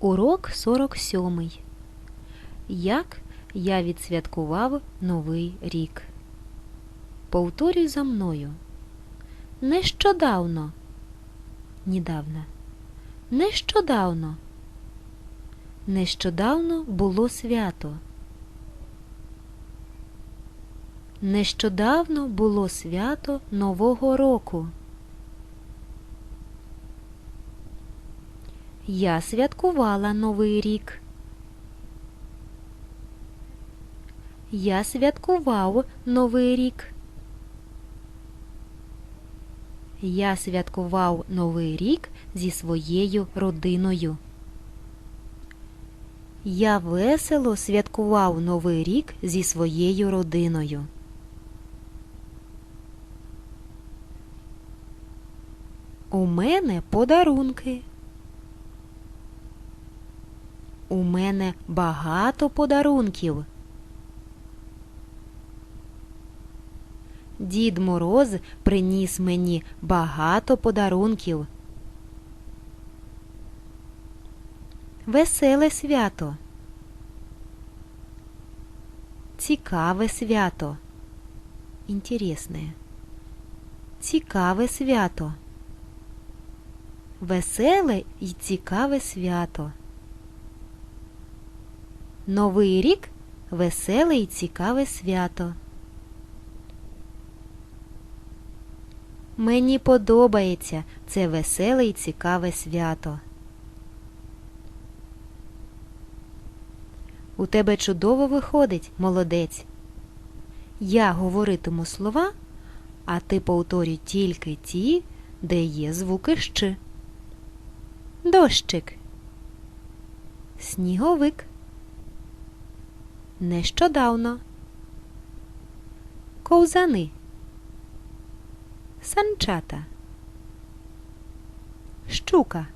Урок 47. Як я відсвяткував Новий рік. Повторюй за мною. Нещодавно. Недавно. Нещодавно. Нещодавно було свято. Нещодавно було свято Нового року. Я святкувала Новий рік. Я святкував Новий рік. Я святкував Новий рік зі своєю родиною. Я весело святкував Новий рік зі своєю родиною. У мене подарунки. У мене багато подарунків. Дід Мороз приніс мені багато подарунків. Веселе свято. Цікаве свято. Інтересне. Цікаве свято. Веселе і цікаве свято. Новий рік веселе і цікаве свято. Мені подобається це веселе і цікаве свято. У тебе чудово виходить, молодець. Я говоритиму слова, а ти повторюй тільки ті, де є звуки щ. Дощик. Сніговик. Нещодавно. Ковзани. Санчата. Щука.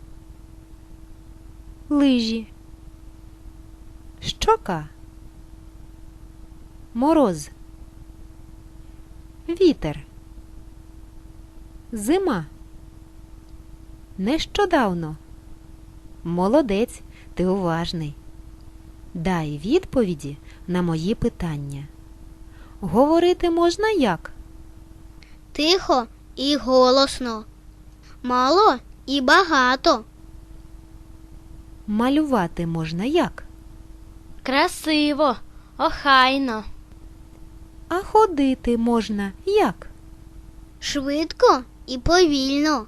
Лижі. Щока. Мороз. Вітер. Зима. Нещодавно. Молодець, ти уважний. Дай відповіді на мої питання. Говорити можна як? Тихо і голосно. Мало і багато. Малювати можна як? Красиво, охайно. А ходити можна як? Швидко і повільно.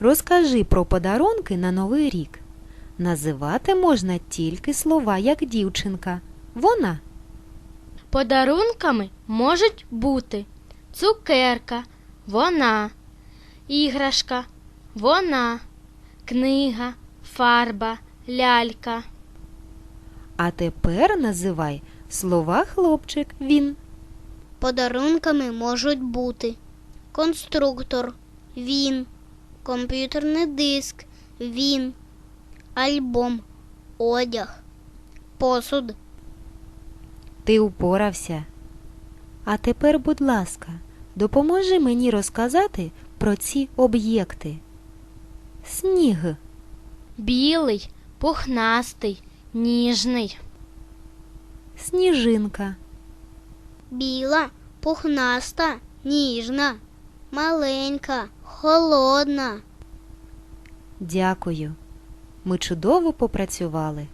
Розкажи про подарунки на Новий рік. Називати можна тільки слова як дівчинка. Вона. Подарунками можуть бути цукерка, вона, іграшка, вона, книга, фарба, лялька. А тепер називай слова хлопчик він. Подарунками можуть бути конструктор, він, комп'ютерний диск, він, альбом, одяг, посуд. Ти упорався. А тепер, будь ласка, допоможи мені розказати про ці об'єкти. Сніг, Білий, пухнастий, ніжний. сніжинка, Біла, пухнаста, ніжна, маленька, холодна. дякую. Ми чудово попрацювали.